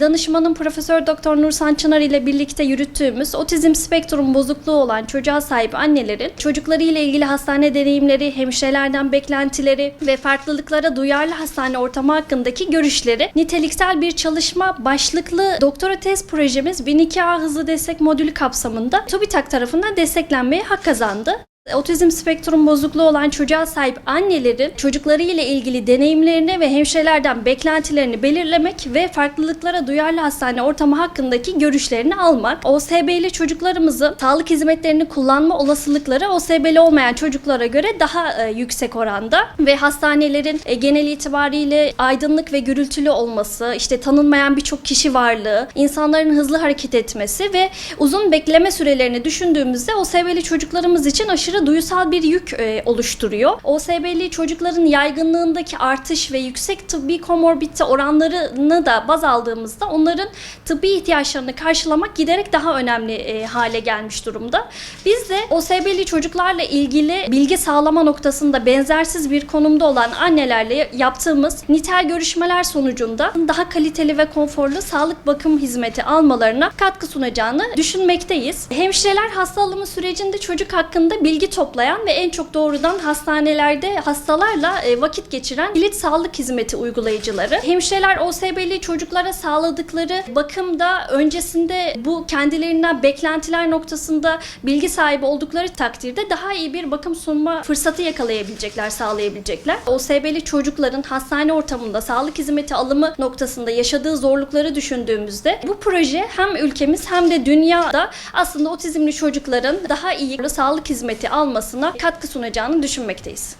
Danışmanım Profesör Doktor Nursan Çınar ile birlikte yürüttüğümüz otizm spektrum bozukluğu olan çocuğa sahip annelerin çocukları ile ilgili hastane deneyimleri, hemşirelerden beklentileri ve farklılıklara duyarlı hastane ortamı hakkındaki görüşleri niteliksel bir çalışma başlıklı doktora tez projemiz 1002A hızlı destek modülü kapsamında TÜBİTAK tarafından desteklenmeye hak kazandı. Otizm spektrum bozukluğu olan çocuğa sahip annelerin çocukları ile ilgili deneyimlerini ve hemşirelerden beklentilerini belirlemek ve farklılıklara duyarlı hastane ortamı hakkındaki görüşlerini almak. OSB'li çocuklarımızın sağlık hizmetlerini kullanma olasılıkları OSB'li olmayan çocuklara göre daha e, yüksek oranda ve hastanelerin e, genel itibariyle aydınlık ve gürültülü olması, işte tanınmayan birçok kişi varlığı, insanların hızlı hareket etmesi ve uzun bekleme sürelerini düşündüğümüzde OSB'li çocuklarımız için aşırı duysal bir yük e, oluşturuyor. OSB'li çocukların yaygınlığındaki artış ve yüksek tıbbi komorbidite oranlarını da baz aldığımızda onların tıbbi ihtiyaçlarını karşılamak giderek daha önemli e, hale gelmiş durumda. Biz de OSB'li çocuklarla ilgili bilgi sağlama noktasında benzersiz bir konumda olan annelerle yaptığımız nitel görüşmeler sonucunda daha kaliteli ve konforlu sağlık bakım hizmeti almalarına katkı sunacağını düşünmekteyiz. Hemşireler hasta alımı sürecinde çocuk hakkında bilgi toplayan ve en çok doğrudan hastanelerde hastalarla e, vakit geçiren kilit sağlık hizmeti uygulayıcıları. Hemşireler OSB'li çocuklara sağladıkları bakımda öncesinde bu kendilerinden beklentiler noktasında bilgi sahibi oldukları takdirde daha iyi bir bakım sunma fırsatı yakalayabilecekler, sağlayabilecekler. OSB'li çocukların hastane ortamında sağlık hizmeti alımı noktasında yaşadığı zorlukları düşündüğümüzde bu proje hem ülkemiz hem de dünyada aslında otizmli çocukların daha iyi sağlık hizmeti almasına katkı sunacağını düşünmekteyiz.